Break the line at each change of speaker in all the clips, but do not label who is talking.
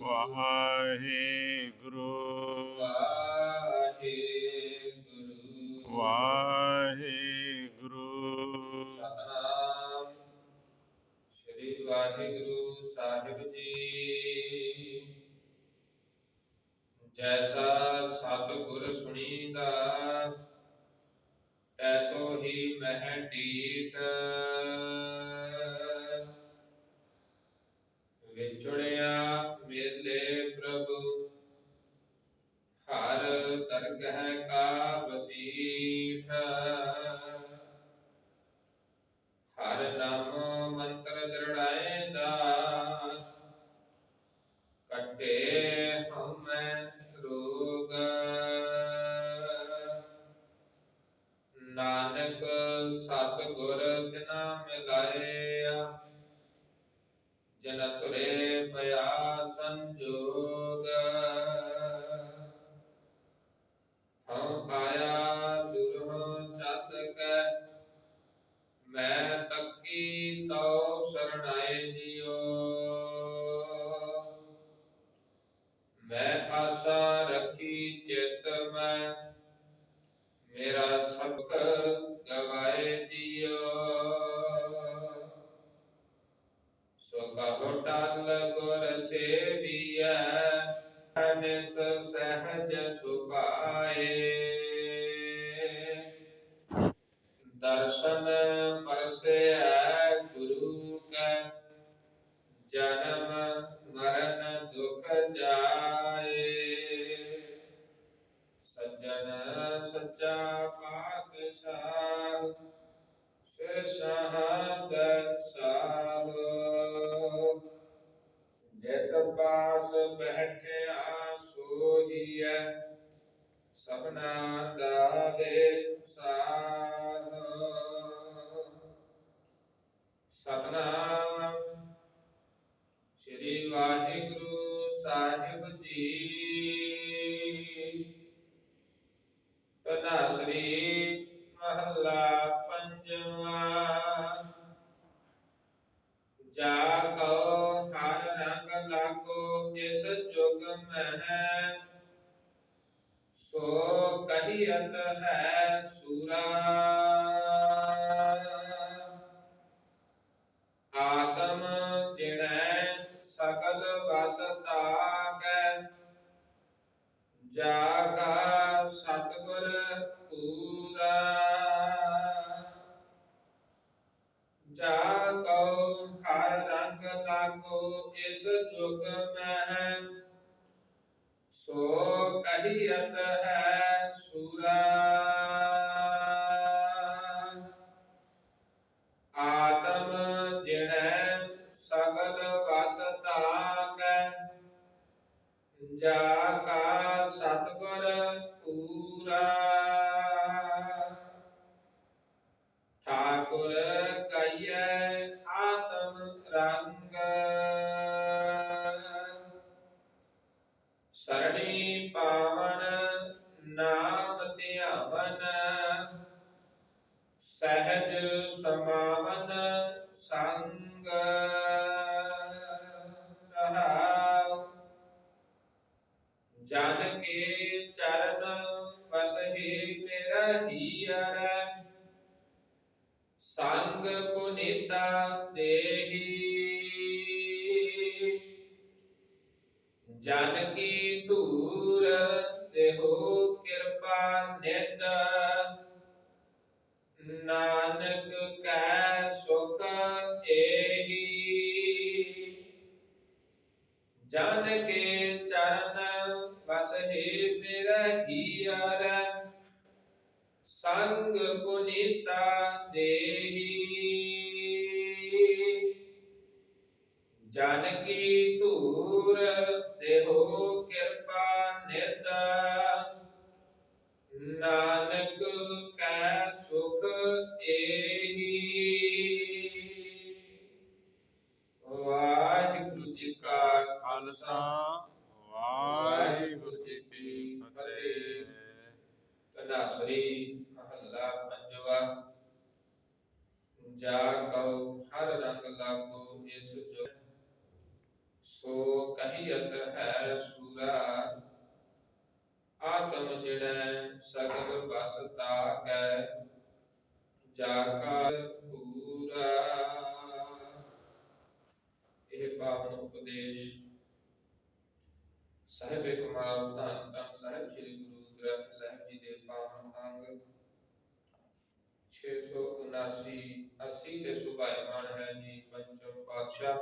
ਵਾਹਿਗੁਰੂ।
ਵਾਹਿਗੁਰੂ।
ਵਾਹਿਗੁਰੂ।
ਸਤਨਾਮ। ਸ੍ਰੀ ਵਾਹਿਗੁਰੂ ਸਾਹਿਬ ਜੀ। ਜੈਸਾ ਸਤਿਗੁਰ ਸੁਣੀਦਾ ਤੈਸੋ ਹੀ ਮਹਿ ਡੀਠ ਨਾਨਕ ਸਤਿਗੁਰ ਤਿਨਾ ਮਿਲਾਇਆ। ਜਨ ਤੁਰੇ ਪਿਆ ਸੰਜੋਗ। ਮੇਰਾ ਸੁਖ ਗਵਾਏ ਜਿਉ ਸੋ ਕਹੋ ਟਲ ਗੁਰ ਸੇਵੀਐ ਅਨਿਸ ਸਹਜ ਸੁਭਾਏ। ਦਰਸ਼ਨ ਪਰਸੈ ਗੁਰੂ ਕੈ, ਜਨਮ ਮਰਨ ਦੁਖ ਜਾ ਪਾਸ ਬੈਠਿਆ ਸੋਹੀਐ ਸਭਨਾ ਦਾ ਸਾਹ ਸਤਨਾਮ ਸ੍ਰੀ ਵਾਹਿਗੁਰੂ ਸੋ ਕਹੀਅਤ ਹੈ ਸੋ ਕਹੀਅਤ ਹੈ ਸੂਰਾ। ਆਤਮ ਜਿਣੈ ਸਗਲ ਵਸ ਤਾਕੈ ਜਾ ਕਾ ਸਤਿਗੁਰ ਪੂਰਾ। ਠਾਕੁਰ ਕੇ ਚਰਨ ਵਸਹਿ ਮੇਰਾ ਹੀਰ ਸੰਗ ਪੁਨੀਤਾ ਦੇਹੀ। ਜਨ ਕੀ ਧੂਰ, ਦੇਹੋ ਕਿਰਪਾ ਨਿਤ ਨਾਨਕ ਸੰਗ ਪੁਨੀਤਾ ਦੇਹੀ। ਜਨ ਕੀ ਧੂਰ ਦੇਹੋ ਕਿਰਪਾ ਨਿਤ। ਨਾਨਕ ਕੈ ਸੁਖ ਏਹੀ। ਵਾਹਿਗੁਰੂ ਜੀ ਕਾ
ਖਾਲਸਾ। ਵਾਹਿਗੁਰੂ ਜੀ ਕੀ ਫਤਿਹ।
ਤਨਾਸਰੀ ਜਾ ਕਉ, ਹਰ ਰੰਗ ਲਾਗੋ, ਇਸ ਜੋ ਕਹੀਅਤ ਹੈ ਸੂਰਾ। ਆਤਮ ਜਿਣੈ ਸਗਲ ਬਸਤਾ ਕੈ ਜਾ ਕਾ ਪੂਰਾ। ਇਹ ਪਾਵਨ ਉਪਦੇਸ਼ ਸਾਹਿਬ ਕਮਾਲ ਧੰਨ ਧੰਨ ਸਾਹਿਬ, ਸ੍ਰੀ ਗੁਰੂ ਗ੍ਰੰਥ ਸਾਹਿਬ ਜੀ ਦੇ ਪਾਵਨ ਅੰਗ 679 80 ਤੇ ਸੁਭਾਈਮਾਨ ਹੈ ਜੀ ਪੰਚਮ ਪਾਤਸ਼ਾਹ।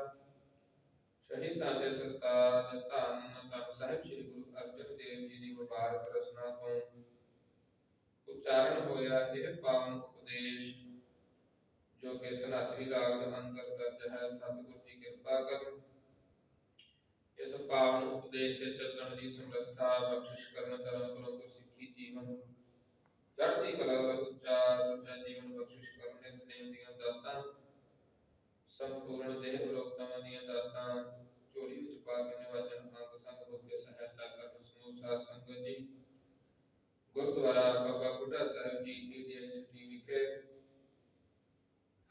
ਸ਼ਹੀਦਾਂ ਦੇ ਸਰਤਾਜ ਧੰਨ ਧੰਨ ਸਾਹਿਬ ਸ੍ਰੀ ਗੁਰੂ ਅਰਜਨ ਦੇਵ ਜੀ ਦੀ ਮੁਬਾਰਕ ਰਸਨਾ ਤੋਂ ਉਚਾਰਨ ਹੋਇਆ ਇਹ ਪਾਵਨ ਉਪਦੇਸ਼, ਜੋ ਕਿ ਧਨਾਸਰੀ ਰਾਗ ਦੇ ਅੰਦਰ ਦਰਜ ਹੈ। ਸਤਿਗੁਰ ਜੀ ਕਿਰਪਾ ਕਰਨ। ਇਸ ਪਾਵਨ ਉਪਦੇਸ਼ ਤੇ ਚੱਲਣ ਦੀ ਸਮਰੱਥਾ ਬਖਸ਼ਿਸ਼ ਕਰਨ ਧਰਮ ਗੁਰੂ ਸਿੱਖੀ ਜੀਵਨ ਚੜ੍ਹਦੀ ਕਲਾ ਦਾ ਉੱਚਾ ਸੱਚਾ ਜੀਵਨ ਬਖਸ਼ਿਸ਼ ਕਰਨ ਨਿਤਨੇਮ ਦੀਆਂ ਦਾਤਾਂ, ਸੰਪੂਰਨ ਦੇਹ ਉਪਰੋਕਤਾਵਾਂ ਦੀਆਂ ਦਾਤਾਂ, ਝੋਲੀ ਵਿੱਚ ਪਾ ਕੇ ਨਿਵਾਜਨ ਅੰਗ ਸੰਗ ਹੋ ਕੇ ਸਹਾਇਤਾ ਕਰਨ ਸਮੂਹ ਸੰਗਤ ਜੀ। ਗੁਰਦੁਆਰਾ ਬਾਬਾ ਬੁੱਢਾ ਸਾਹਿਬ ਜੀ ਡੀਡੀਐਸ ਟੀ ਵਿਖੇ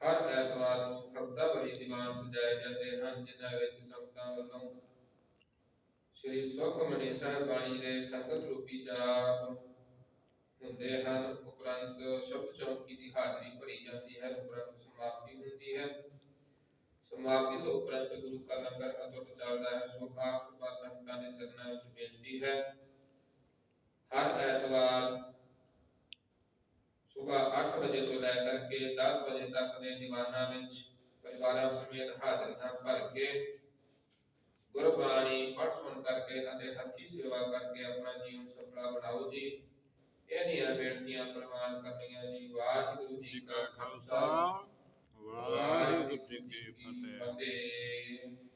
ਹਰ ਐਤਵਾਰ ਨੂੰ ਹਫਤਾਵਾਰੀ ਦੀਵਾਨ ਸਜਾਏ ਜਾਂਦੇ ਹਨ, ਜਿਨ੍ਹਾਂ ਵਿੱਚ ਸੰਗਤਾਂ ਵੱਲੋਂ ਸ੍ਰੀ ਸੁਖਮਨੀ ਸਾਹਿਬ ਬਾਣੀ ਦੇ ਸੰਗਤ ਰੂਪੀ ਜਾਪ ਹੁੰਦੇ ਹਨ, ਉਪਰੰਤ ਸ਼ਬਦ ਚੌਕੀ ਦੀ ਹਾਜ਼ਰੀ ਭਰੀ ਜਾਂਦੀ ਹੈ, ਉਪਰੰਤ ਸਮਾਪਤੀ ਹੁੰਦੀ ਹੈ। ਸਮਾਪਤੀ ਤੋਂ ਉਪਰੰਤ ਗੁਰੂ ਕਾ ਲੰਗਰ ਅਟੁੱਟ ਚੱਲਦਾ ਹੈ ਸੋ ਆਪ ਸੁਭਾ ਸੰਗਤਾਂ ਦੇ ਚਰਨਾਂ ਵਿੱਚ ਬੇਨਤੀ ਹੈ। ਹਰ ਐਤਵਾਰ ਸਵੇਰ 8 ਵਜੇ ਤੋਂ ਲੈ ਕਰਕੇ 10 ਵਜੇ ਤੱਕ ਦੇ ਦੀਵਾਨਾਂ ਵਿੱਚ ਪਰਿਵਾਰਾਂ ਸਮੇਤ ਹਾਜ਼ਰੀਆਂ ਭਰ ਕੇ ਗੁਰਬਾਣੀ ਪੜ੍ਹ ਸੁਣ ਕਰਕੇ ਅਤੇ ਹੱਥੀ ਸੇਵਾ ਕਰਕੇ ਆਪਣਾ ਜੀਵਨ ਸਫਲਾ ਬਣਾਓ ਜੀ। ਇਹਨੀਆਂ ਬੇਨਤੀਆਂ ਪ੍ਰਵਾਨ ਕਰਨੀਆਂ ਜੀ। ਵਾਹਿਗੁਰੂ ਜੀ ਕਾ
ਖਾਲਸਾ। ਵਾਹਿਗੁਰੂ ਜੀ ਕੀ
ਫਤਿਹ।